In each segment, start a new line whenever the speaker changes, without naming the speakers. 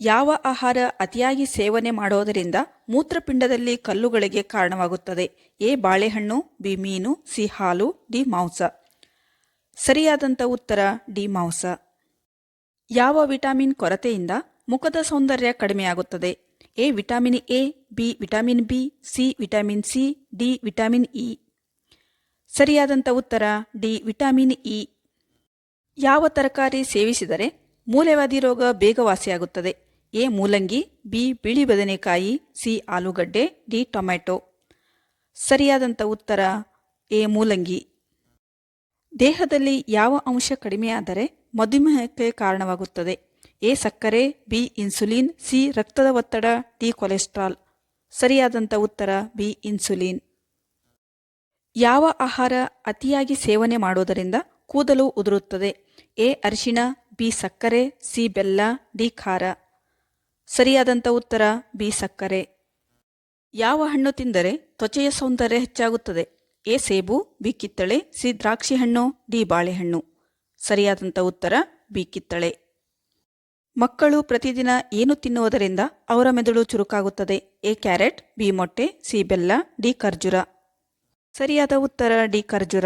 ಯಾವ ಆಹಾರ ಅತಿಯಾಗಿ ಸೇವನೆ ಮಾಡೋದರಿಂದ ಮೂತ್ರಪಿಂಡದಲ್ಲಿ ಕಲ್ಲುಗಳಿಗೆ ಕಾರಣವಾಗುತ್ತದೆ? ಎ, ಬಾಳೆಹಣ್ಣು, ಬಿ, ಮೀನು, ಸಿ, ಹಾಲು, ಡಿ, ಮಾಂಸ. ಸರಿಯಾದಂಥ ಉತ್ತರ, ಡಿ, ಮಾಂಸ. ಯಾವ ವಿಟಮಿನ್ ಕೊರತೆಯಿಂದ ಮುಖದ ಸೌಂದರ್ಯ ಕಡಿಮೆಯಾಗುತ್ತದೆ? A, vitamin A, B, vitamin B, C, vitamin C, D, vitamin E. ಸರಿಯಾದಂಥ ಉತ್ತರ, ಡಿ, ವಿಟಮಿನ್ ಇ. ಯಾವ ತರಕಾರಿ ಸೇವಿಸಿದರೆ ಮೂಲೆವಾದಿ ರೋಗ ಬೇಗ ವಾಸಿಯಾಗುತ್ತದೆ ಎ ಮೂಲಂಗಿ, ಬಿ ಬಿಳಿ ಬದನೆಕಾಯಿ, ಸಿ ಆಲೂಗಡ್ಡೆ, ಡಿ ಟೊಮ್ಯಾಟೊ. ಸರಿಯಾದಂಥ ಉತ್ತರ ಎ ಮೂಲಂಗಿ. ದೇಹದಲ್ಲಿ ಯಾವ ಅಂಶ ಕಡಿಮೆಯಾದರೆ ಮಧುಮೇಹಕ್ಕೆ ಕಾರಣವಾಗುತ್ತದೆ. ಎ ಸಕ್ಕರೆ, ಬಿ ಇನ್ಸುಲಿನ್, ಸಿ ರಕ್ತದ ಒತ್ತಡ, ಡಿ ಕೊಲೆಸ್ಟ್ರಾಲ್. ಸರಿಯಾದಂಥ ಉತ್ತರ ಬಿ ಇನ್ಸುಲಿನ್. ಯಾವ ಆಹಾರ ಅತಿಯಾಗಿ ಸೇವನೆ ಮಾಡುವುದರಿಂದ ಕೂದಲು ಉದುರುತ್ತದೆ? ಎ ಅರಿಶಿಣ, ಬಿ ಸಕ್ಕರೆ, ಸಿ ಬೆಲ್ಲ, ಡಿ ಖಾರ. ಸರಿಯಾದಂಥ ಉತ್ತರ, ಬಿ, ಸಕ್ಕರೆ. ಯಾವ ಹಣ್ಣು ತಿಂದರೆ ತ್ವಚೆಯ ಸೌಂದರ್ಯ ಹೆಚ್ಚಾಗುತ್ತದೆ? ಎ, ಸೇಬು, ಬಿ, ಕಿತ್ತಳೆ, ಸಿ, ದ್ರಾಕ್ಷಿ ಹಣ್ಣು, ಡಿ, ಬಾಳೆಹಣ್ಣು. ಸರಿಯಾದಂಥ ಉತ್ತರ, ಬಿ, ಕಿತ್ತಳೆ. ಮಕ್ಕಳು ಪ್ರತಿದಿನ ಏನು ತಿನ್ನುವುದರಿಂದ ಅವರ ಮೆದುಳು ಚುರುಕಾಗುತ್ತದೆ? ಎ, ಕ್ಯಾರೆಟ್, ಬಿ, ಮೊಟ್ಟೆ, ಸಿ, ಬೆಲ್ಲ, ಡಿ, ಖರ್ಜೂರ. ಸರಿಯಾದ ಉತ್ತರ, ಡಿ, ಖರ್ಜೂರ.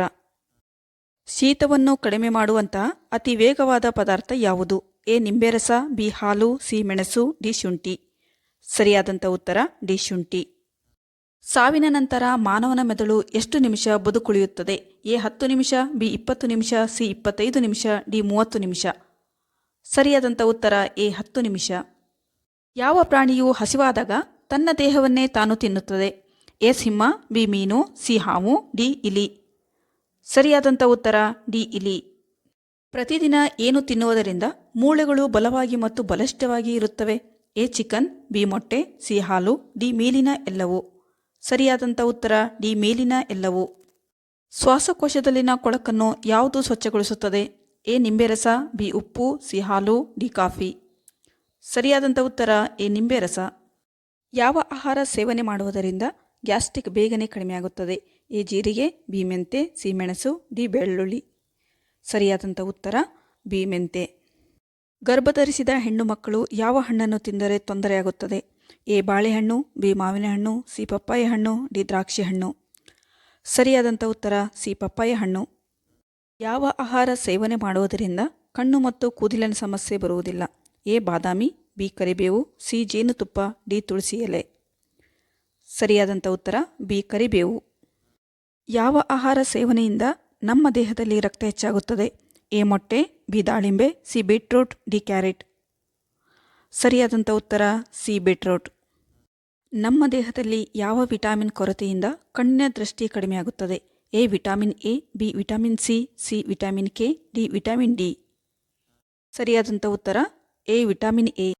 ಶೀತವನ್ನು ಕಡಿಮೆ ಮಾಡುವಂತಹ ಅತಿ ವೇಗವಾದ ಪದಾರ್ಥ ಯಾವುದು? ಎ ನಿಂಬೆರಸ, ಬಿ ಹಾಲು, ಸಿ ಮೆಣಸು, ಡಿ ಶುಂಠಿ. ಸರಿಯಾದಂಥ ಉತ್ತರ ಡಿ ಶುಂಠಿ. ಸಾವಿನ ನಂತರ ಮಾನವನ ಮೆದುಳು ಎಷ್ಟು ನಿಮಿಷ ಬದುಕುಳಿಯುತ್ತದೆ? ಎ ಹತ್ತು ನಿಮಿಷ, ಬಿ ಇಪ್ಪತ್ತು ನಿಮಿಷ, ಸಿ ಇಪ್ಪತ್ತೈದು ನಿಮಿಷ, ಡಿ ಮೂವತ್ತು ನಿಮಿಷ. ಸರಿಯಾದಂಥ ಉತ್ತರ ಎ ಹತ್ತು ನಿಮಿಷ. ಯಾವ ಪ್ರಾಣಿಯು ಹಸಿವಾದಾಗ ತನ್ನ ದೇಹವನ್ನೇ ತಾನು ತಿನ್ನುತ್ತದೆ? ಎ ಸಿಂಹ, ಬಿ ಮೀನು, ಸಿ ಹಾವು, ಡಿ ಇಲಿ. ಸರಿಯಾದಂಥ ಉತ್ತರ ಡಿ ಇಲಿ. ಪ್ರತಿದಿನ ಏನು ತಿನ್ನುವುದರಿಂದ ಮೂಳೆಗಳು ಬಲವಾಗಿ ಮತ್ತು ಬಲಿಷ್ಠವಾಗಿ ಇರುತ್ತವೆ. ಎ ಚಿಕನ್, ಬಿ ಮೊಟ್ಟೆ, ಸಿ ಹಾಲು, ಡಿ ಮೇಲಿನ ಎಲ್ಲವೂ. ಸರಿಯಾದಂಥ ಉತ್ತರ, ಡಿ ಮೇಲಿನ ಎಲ್ಲವೂ. ಶ್ವಾಸಕೋಶದಲ್ಲಿನ ಕೊಳಕನ್ನು ಯಾವುದು ಸ್ವಚ್ಛಗೊಳಿಸುತ್ತದೆ? ಎ ನಿಂಬೆ ರಸ ಬಿ ಉಪ್ಪು, ಸಿ ಹಾಲು, ಡಿ ಕಾಫಿ. ಸರಿಯಾದಂಥ ಉತ್ತರ, ಎ ನಿಂಬೆ ರಸ ಯಾವ ಆಹಾರ ಸೇವನೆ ಮಾಡುವುದರಿಂದ ಗ್ಯಾಸ್ಟ್ರಿಕ್ ಬೇಗನೆ ಕಡಿಮೆಯಾಗುತ್ತದೆ? ಎ ಜೀರಿಗೆ, ಬಿ ಮೆಂತೆ, ಸಿ ಮೆಣಸು, ಡಿ ಬೆಳ್ಳುಳ್ಳಿ. ಸರಿಯಾದಂಥ ಉತ್ತರ, ಬಿ ಮೆಂತೆ. ಗರ್ಭಧರಿಸಿದ ಹೆಣ್ಣು ಮಕ್ಕಳು ಯಾವ ಹಣ್ಣನ್ನು ತಿಂದರೆ ತೊಂದರೆಯಾಗುತ್ತದೆ? ಎ ಬಾಳೆಹಣ್ಣು, ಬಿ ಮಾವಿನ ಹಣ್ಣು ಸಿ ಪಪ್ಪಾಯ ಹಣ್ಣು ಡಿ ದ್ರಾಕ್ಷಿ ಹಣ್ಣು ಸರಿಯಾದಂಥ ಉತ್ತರ, ಸಿ ಪಪ್ಪಾಯ ಹಣ್ಣು ಯಾವ ಆಹಾರ ಸೇವನೆ ಮಾಡುವುದರಿಂದ ಕಣ್ಣು ಮತ್ತು ಕೂದಲಿನ ಸಮಸ್ಯೆ ಬರುವುದಿಲ್ಲ? ಎ ಬಾದಾಮಿ, ಬಿ ಕರಿಬೇವು, ಸಿ ಜೇನುತುಪ್ಪ, ಡಿ ತುಳಸಿ ಎಲೆ. ಸರಿಯಾದಂಥ ಉತ್ತರ, ಬಿ ಕರಿಬೇವು. ಯಾವ ಆಹಾರ ಸೇವನೆಯಿಂದ ನಮ್ಮ ದೇಹದಲ್ಲಿ ರಕ್ತ ಹೆಚ್ಚಾಗುತ್ತದೆ. ಎ ಮೊಟ್ಟೆ, ಬಿ ದಾಳಿಂಬೆ, ಸಿ ಬೀಟ್ರೂಟ್, ಡಿ ಕ್ಯಾರೆಟ್. ಸರಿಯಾದಂಥ ಉತ್ತರ, ಸಿ ಬೀಟ್ರೂಟ್. ನಮ್ಮ ದೇಹದಲ್ಲಿ ಯಾವ ವಿಟಮಿನ್ ಕೊರತೆಯಿಂದ ಕಣ್ಣಿನ ದೃಷ್ಟಿ ಕಡಿಮೆಯಾಗುತ್ತದೆ A vitamin A, B vitamin C C vitamin K, D vitamin D. ಸರಿಯಾದಂಥ ಉತ್ತರ, ಎ ವಿಟಮಿನ್ ಎ.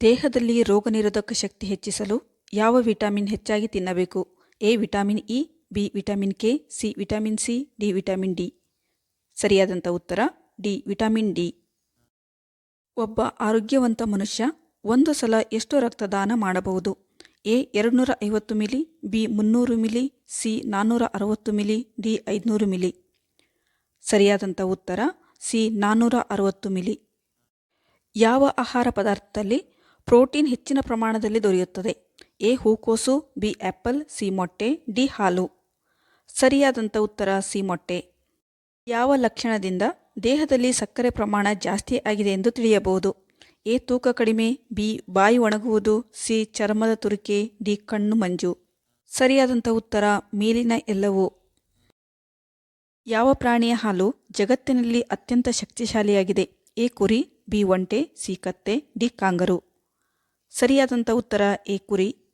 ದೇಹದಲ್ಲಿ ರೋಗನಿರೋಧಕ ಶಕ್ತಿ ಹೆಚ್ಚಿಸಲು ಯಾವ ವಿಟಮಿನ್ ಹೆಚ್ಚಾಗಿ ತಿನ್ನಬೇಕು? A vitamin E B vitamin K, C vitamin C, D vitamin D. ಸರಿಯಾದಂಥ ಉತ್ತರ, ಡಿ ವಿಟಮಿನ್ ಡಿ. ಒಬ್ಬ ಆರೋಗ್ಯವಂತ ಮನುಷ್ಯ ಒಂದು ಸಲ ಎಷ್ಟು ರಕ್ತದಾನ ಮಾಡಬಹುದು? ಎ ಎರಡುನೂರ ಐವತ್ತು ಮಿಲಿ, ಬಿ ಮುನ್ನೂರು ಮಿಲಿ, ಸಿ ನಾನ್ನೂರ ಅರವತ್ತು ಮಿಲಿ, ಡಿ ಐದುನೂರು ಮಿಲಿ. ಸರಿಯಾದಂಥ ಉತ್ತರ, ಸಿ ನಾನ್ನೂರ ಅರವತ್ತು ಮಿಲಿ. ಯಾವ ಆಹಾರ ಪದಾರ್ಥದಲ್ಲಿ ಪ್ರೋಟೀನ್ ಹೆಚ್ಚಿನ ಪ್ರಮಾಣದಲ್ಲಿ ದೊರೆಯುತ್ತದೆ? ಎ ಹೂಕೋಸು, ಬಿ ಆ್ಯಪಲ್ ಸಿ ಮೊಟ್ಟೆ, ಡಿ ಹಾಲು. ಸರಿಯಾದಂಥ ಉತ್ತರ ಸಿ ಮೊಟ್ಟೆ. ಯಾವ ಲಕ್ಷಣದಿಂದ ದೇಹದಲ್ಲಿ ಸಕ್ಕರೆ ಪ್ರಮಾಣ ಜಾಸ್ತಿ ಆಗಿದೆ ಎಂದು ತಿಳಿಯಬಹುದು? ಎ ತೂಕ ಕಡಿಮೆ, ಬಿ ಬಾಯಿ ಒಣಗುವುದು, ಸಿ ಚರ್ಮದ ತುರಿಕೆ, ಡಿ ಕಣ್ಣು ಮಂಜು. ಸರಿಯಾದಂಥ ಉತ್ತರ ಮೇಲಿನ ಎಲ್ಲವೂ. ಯಾವ ಪ್ರಾಣಿಯ ಹಾಲು ಜಗತ್ತಿನಲ್ಲಿ ಅತ್ಯಂತ ಶಕ್ತಿಶಾಲಿಯಾಗಿದೆ? ಎ ಕುರಿ, ಬಿ ಒಂಟೆ, ಸಿ ಕತ್ತೆ, ಡಿ ಕಾಂಗರು. ಸರಿಯಾದಂಥ ಉತ್ತರ ಎ ಕುರಿ.